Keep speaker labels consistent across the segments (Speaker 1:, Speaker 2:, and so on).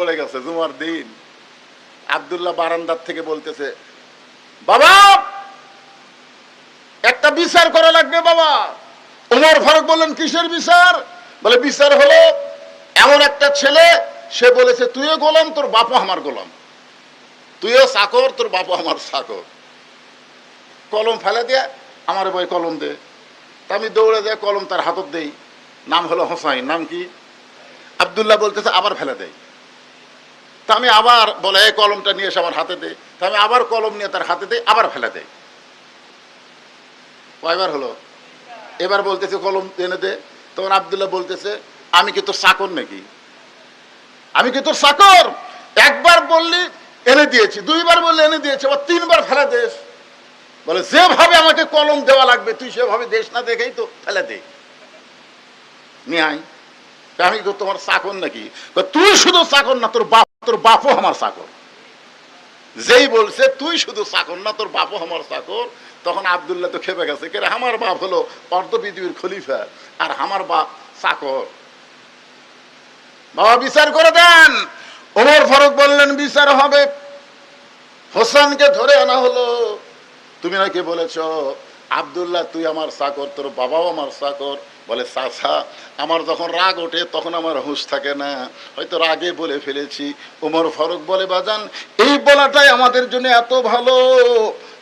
Speaker 1: পড়ে গেছে, জুমার দিন। আব্দুল্লাহ বারান্দার থেকে বলতেছে, বাবা, একটা বিচার করা লাগবে বাবা। ওমর ফারুক বললেন, কিসের বিচার? বলে, বিচার হলো এমন একটা ছেলে, সে বলেছে, তুইও গোলাম, তোর বাপও আমার গোলাম। তুইও চাকর তোর বাপও আমার চাকর কলম ফেলে দিয়ে আমার বই কলম দে। তা আমি দৌড়ে দেয় কলম তার হাতত দেই। নাম হলো হোসাইন, নাম কি? আবদুল্লাহ বলতেছে, আবার ফেলে দেয় তা আমি আবার বলে, এই কলমটা নিয়ে এসে আমার হাতে দে। তা আমি আবার কলম নিয়ে তার হাতে দেই আবার ফেলে দেয় কয়বার হলো? এবার বলতেছে, কলম এনে দে। তখন আবদুল্লাহ বলতেছে, আমি কি তোর চাকর নাকি? আমি কি তোর চাকর? একবার বললি, এনে দিয়েছি। দুইবার বললি, এনে দিয়েছি। আবার তিনবার ফেলে দেশ বলে, যেভাবে আমাকে কলম দেওয়া লাগবে, তুই সেভাবে দেশ না, দেখেই তো ফেলে দে। নিয়ে আমি তো তোমার চাকর নাকি? তুই শুধু চাকর না, তোর বাপ তোর বাপও আমার চাকর যেই বলছে, তুই শুধু চাকর না, তোর বাপও আমার চাকর তখন আবদুল্লাহ তো খেপে গেছে, কে আমার বাপ হলো অর্ধ পৃথিবীর খলিফা আর আমার বাপ চাকর বাবা, বিচার করে দেন। ওমর ফারুক বললেন, বিচার হবে। হোসেনকে ধরে আনা হলো। তুমি নাকি বলেছ, আবদুল্লাহ, তুই আমার চাকর তোর বাবাও আমার চাকর বলে চাচা আমার যখন রাগ ওঠে তখন আমার হুঁশ থাকে না। হয়তো রাগে বলে ফেলেছি। উমর ফারুক বলে, বাজান, এই বলাটাই আমাদের জন্য এত ভালো।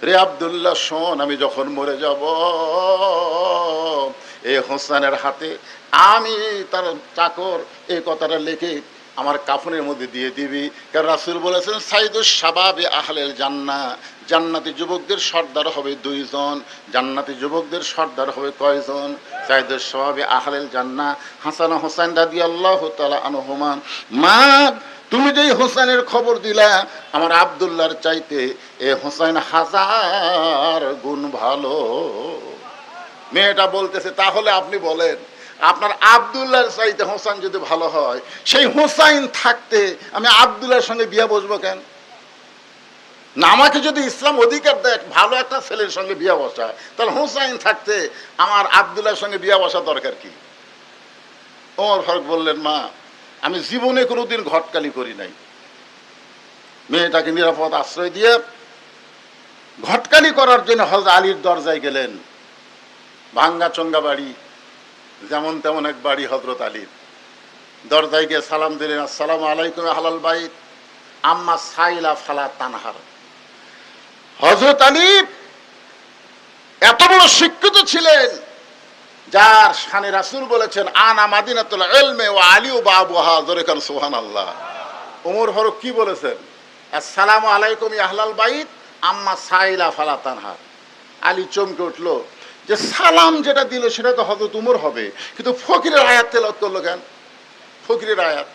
Speaker 1: রে আবদুল্লাহ, শোন, আমি যখন মরে যাব, এ হোসানের হাতে আমি তার চাকর এই কথাটা লিখে আমার কাফনের মধ্যে দিয়ে দিবি। কারণ রাসুল বলেছেন, সাইদুস সাবাবে আহলেল জান্না। জান্নাতি যুবকদের সর্দার হবে দুইজন, জান্নাতি যুবকদের সর্দার হবে কয়জন? সাইদুস সাবাবে আহলেল জান্না। হাসান হোসেন দাদি আল্লাহ তালা আনহুমান মা, তুমি যেই হোসেনের খবর দিলা, আমার আবদুল্লাহর চাইতে এ হোসেন হাজার গুণ ভালো। মেয়েটা বলতেছে, তাহলে আপনি বলেন আপনার আবদুল্লাহর চাইতে হোসাইন যদি ভালো হয়, সেই হোসাইন থাকতে আমি আবদুল্লাহর সঙ্গে বিয়ে বসবো কেন? না, আমাকে যদি ইসলাম অধিকার দেয়, ভালো একটা ছেলের সঙ্গে বিয়ে বসা, তাহলে হোসাইন থাকতে আমার আবদুল্লাহর সঙ্গে বিয়ে বসা দরকার কি? ওমর ফারুক বললেন, মা, আমি জীবনে কোনোদিন ঘটকালি করি নাই। মেয়েটাকে নিরাপদ আশ্রয় দিয়ে ঘটকালি করার জন্য হজরত আলীর দরজায় গেলেন। ভাঙ্গা চঙ্গা বাড়ি যেমন তেমন এক বাড়ি হজরত আলীর দরজায় গিয়ে সালাম দিলেন, আসসালাম আলাইকুম হালাল বাইত। আম্মা সাইলা ফালা তানহার। হজরত আলী এত বড় শিক্ষিত ছিলেন, যার শানে রাসুল বলেছেন, আনা মাদিনাতুল এলমে ও আলী ও বাবুহা জোরেখান সোহান আল্লাহ ওমর ফারুক কি বলেছেন? আসসালাম আলাইকুম আহলাল বাইত, আম্মা সাইলা ফালা তানহার। আলী চমকে উঠল যে সালাম যেটা দিল সেটা তো হজরত উমর হবে। কিন্তু ফকিরের আয়াত তেলত করল কেন? ফকিরের আয়াত।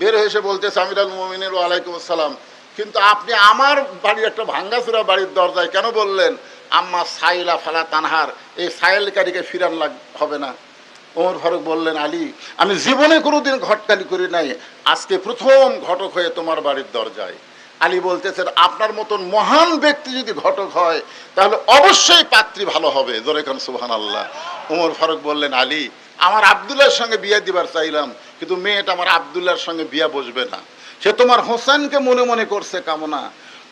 Speaker 1: বের হয়ে এসে বলতেছে আমিরাল মোমিনের ওয়ালাইকুম আসসালাম। কিন্তু আপনি আমার বাড়ির একটা ভাঙ্গাচুরা বাড়ির দরজায় কেন বললেন, আম্মা সাইলা ফালা তানহার, এই সাইলকারীকে ফিরান লাগ, হবে না। ওমর ফারুক বললেন, আলী, আমি জীবনে কোনোদিন ঘটকালি করি নাই। আজকে প্রথম ঘটক হয়ে তোমার বাড়ির দরজায়। আলী বলতেছেন, আপনার মতন মহান ব্যক্তি যদি ঘটক হয়, তাহলে অবশ্যই পাত্রী ভালো হবে। জোরে খান সুহান আল্লাহ উমর ফারুক বললেন, আলী, আমার আবদুল্লাহর সঙ্গে বিয়ে দিবার চাইলাম, কিন্তু মেয়েটা আমার আবদুল্লাহর সঙ্গে বিয়ে বসবে না। সে তোমার হোসেনকে মনে মনে করছে কামনা।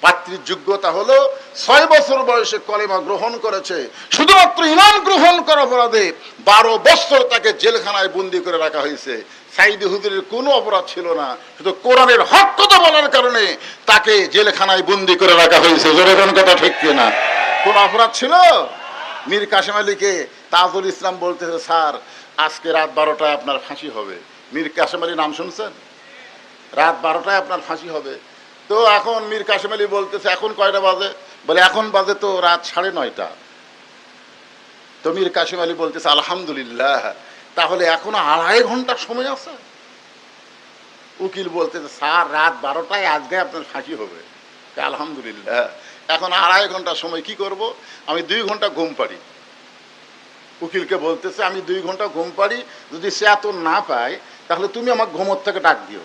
Speaker 1: পাত্রীর যোগ্যতা হলো ছয় বছর বয়সে কলেমা গ্রহণ করেছে। শুধুমাত্র ইমান গ্রহণ করা অপরাধে বারো বছর তাকে জেলখানায় বন্দি করে রাখা হয়েছে। সাইদি হুজুরের কোনো অপরাধ ছিল না। শুধু কোরআনের হক কথা বলার কারণে তাকে জেলখানায় বন্দি করে রাখা হয়েছে। জোরে কোন কথা ঠিক কিনা? কোন অপরাধ ছিল? মীর কাশেম আলীকে তাজুল ইসলাম বলতেছে, স্যার, আজকে রাত বারোটায় আপনার ফাঁসি হবে। মীর কাশেম আলী নাম শুনছেন? রাত বারোটায় আপনার ফাঁসি হবে। তো এখন মীর কাশেম আলী বলতেছে, এখন কয়টা বাজে? বলে, এখন বাজে তো রাত সাড়ে নয়টা। তো মীর কাশেম আলী বলতেছে, আলহামদুলিল্লাহ, তাহলে এখনও আড়াই ঘণ্টার সময় আছে? উকিল বলতেছে স্যার রাত বারোটায় আজকে আপনার ফাঁসি হবে। আলহামদুলিল্লাহ। এখন আড়াই ঘণ্টা সময় কি করব? আমি দুই ঘণ্টা ঘুম পারি উকিলকে বলতেছে আমি দুই ঘণ্টা ঘুম পারি যদি সে এত না পায় তাহলে তুমি আমার ঘুমোর থেকে ডাক দিও।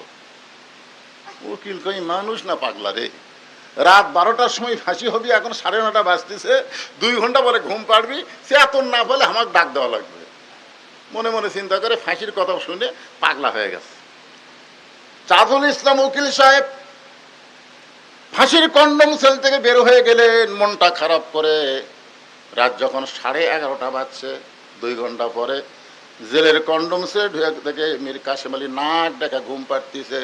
Speaker 1: উকিল কই মানুষ না পাগলা রে। রাত বারোটার সময় ফাঁসি হবি এখন সাড়ে নটা বাজতেছে। দুই ঘণ্টা পরে ঘুম পারবি সে এত না পেলে আমাকে ডাক দেওয়া লাগবে। মনে মনে চিন্তা করে ফাঁসির কথা শুনে পাগলা হয়ে গেছে। চাঁদুল ইসলাম উকিল সাহেব, ফাঁসির কন্ডম সেল থেকে বের হয়ে গেলেন, মনটা খারাপ করে। রাত যখন সাড়ে এগারোটা বাজছে, দুই ঘণ্টা পরে জেলের কন্ডম সেল ঢুকে থেকে মীর কাশেম আলী নাক ডাকা ঘুম পাড়তিছে।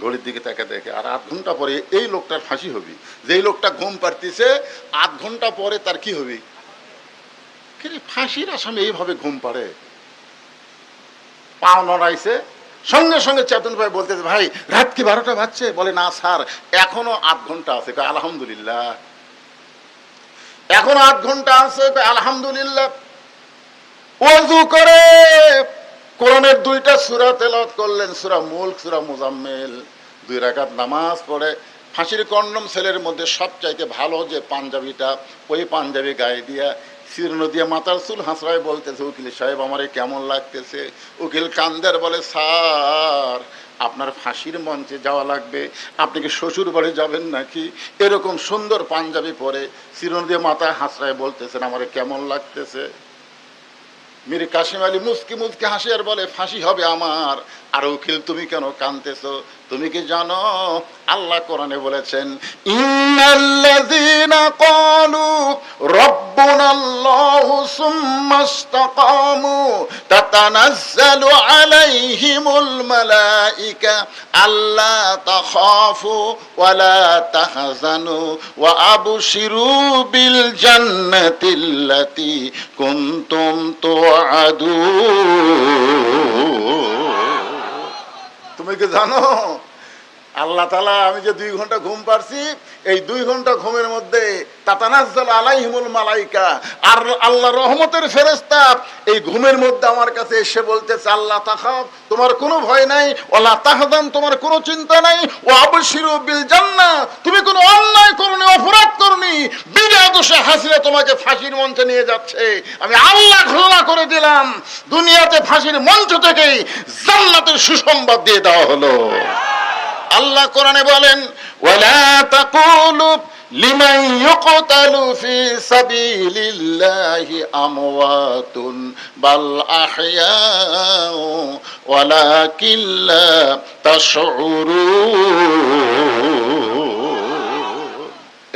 Speaker 1: ঘড়ির দিকে তাকে দেখে, আর আধ ঘণ্টা পরে এই লোকটার ফাঁসি হবি? যেই লোকটা ঘুম পাড়তিছে, আধ ঘণ্টা পরে তার কি হবি? ফাঁসির আসামে এইভাবে ঘুম পাড়ে? পাও নড়াইছে। সঙ্গে সঙ্গে চেতন ভাই বলতেছে, ভাই, রাত কি বারোটা বাজছে? বলে, না স্যার, এখনও আধ ঘণ্টা আছে। আলহামদুলিল্লাহ। এখনও আধ ঘণ্টা আছে। আলহামদুলিল্লাহ। ওযু করে কোরআনের দুইটা সূরা তেলাওয়াত করলেন, সুরা মুলক, সুরা মুজাম্মিল। দুই রাকাত নামাজ পড়ে, ফাঁসির কন্ডম সেলের মধ্যে সবচাইতে ভালো যে পাঞ্জাবিটা, ওই পাঞ্জাবি গায়ে দিয়া শীর্ণ দিয়ে মাথার চুল হাসরায় বলতেছে, উকিল সাহেব, আমারে কেমন লাগতেছে? উকিল কান্দার বলে, স্যার, আপনার ফাঁসির মঞ্চে যাওয়া লাগবে। আপনি কি শ্বশুর বাড়ি যাবেন নাকি? এরকম সুন্দর পাঞ্জাবি পরে চিরন দিয়ে মাথায় হাসরায় বলতেছেন, আমারে কেমন লাগতেছে? মীর কাশিম আলী মুসকি মুসকি হাসি আর বলে, ফাঁসি হবে আমার। আর উকিল, তুমি কেন কানতেছো তুমি কি জানো? আল্লাহ কোরআনে বলেছেন ইন্নাল্লাযীনা ক্বালু রাব্বুনাল্লাহু সুম্মা ইসতাকামু তাতানাজ্জালু আলাইহিমুল মালাইকা আল্লা তাখাফু ওয়ালা তাহজানু ওয়া আবশিরু বিল জান্নাতিল্লাতী কুনতুম তুআদুন তুমি কি জানো? আল্লাহ তালা আমি যে দুই ঘণ্টা ঘুম পারছি, এই দুই ঘণ্টা ঘুমের মধ্যে তাতানাজ্জাল আলাইহিমুল মালাইকা, আর আল্লাহ রহমতের ফেরেস্তা এই ঘুমের মধ্যে আমার কাছে এসে বলতেছে, আল্লাহ তাখাব তোমার কোনো ভয় নাই ওলা তাহাদান তোমার কোনো চিন্তা নাই ও আবশিরু বিল জান্নাহ, তুমি কোনো অন্যায় করনি, অপরাধ করনি, বিনা দোষে হাসিনা তোমাকে ফাঁসির মঞ্চে নিয়ে যাচ্ছে। আমি আল্লাহ ঘোষণা করে দিলাম, দুনিয়াতে ফাঁসির মঞ্চ থেকেই জান্নাতের সুসংবাদ দিয়ে দেওয়া হলো। আল্লাহ কোরআনে বলেন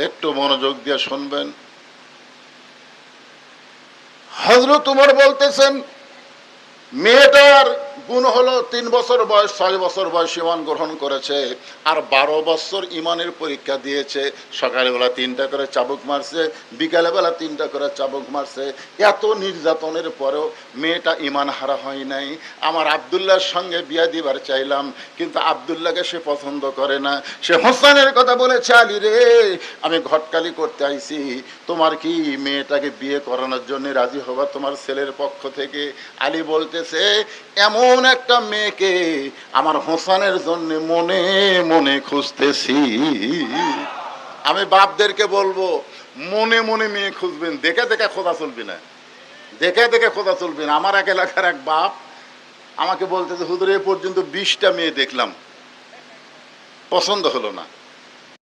Speaker 1: একটু মনোযোগ দিয়ে শুনবেন। হযরত উমর বলতেছেন মেয়েটার গুণ হলো তিন বছর বয়স, ছয় বছর বয়স ইমান গ্রহণ করেছে, আর বারো বছর ইমানের পরীক্ষা দিয়েছে। সকালবেলা তিনটা করে চাবুক মারছে, বিকালবেলা তিনটা করে চাবুক মারছে। এত নির্যাতনের পরেও মেয়েটা ইমান হারা হয় নাই। আমার আবদুল্লাহর সঙ্গে বিয়া দিবার চাইলাম, কিন্তু আবদুল্লাহকে সে পছন্দ করে না। সে হোসেনের কথা বলেছে, আলী রে, আমি ঘটকালি করতে আইছি। তোমার কি মেয়েটাকে বিয়ে করানোর জন্য রাজি হবা তোমার ছেলের পক্ষ থেকে? আলী বলতেছে, এমন একটা মেয়েকে আমার হোসানের জন্য মনে মনে খুঁজতেছি। আমি বাপদেরকে বলব, মনে মনে মেয়ে খুঁজবেন। দেখে দেখে খোঁজা চলবে না। দেখে দেখে খোঁজা চলবে না। আমার এক এলাকার এক বাপ আমাকে বলতেছে, হুজুর, এ পর্যন্ত বিশটা মেয়ে দেখলাম। পছন্দ হলো না।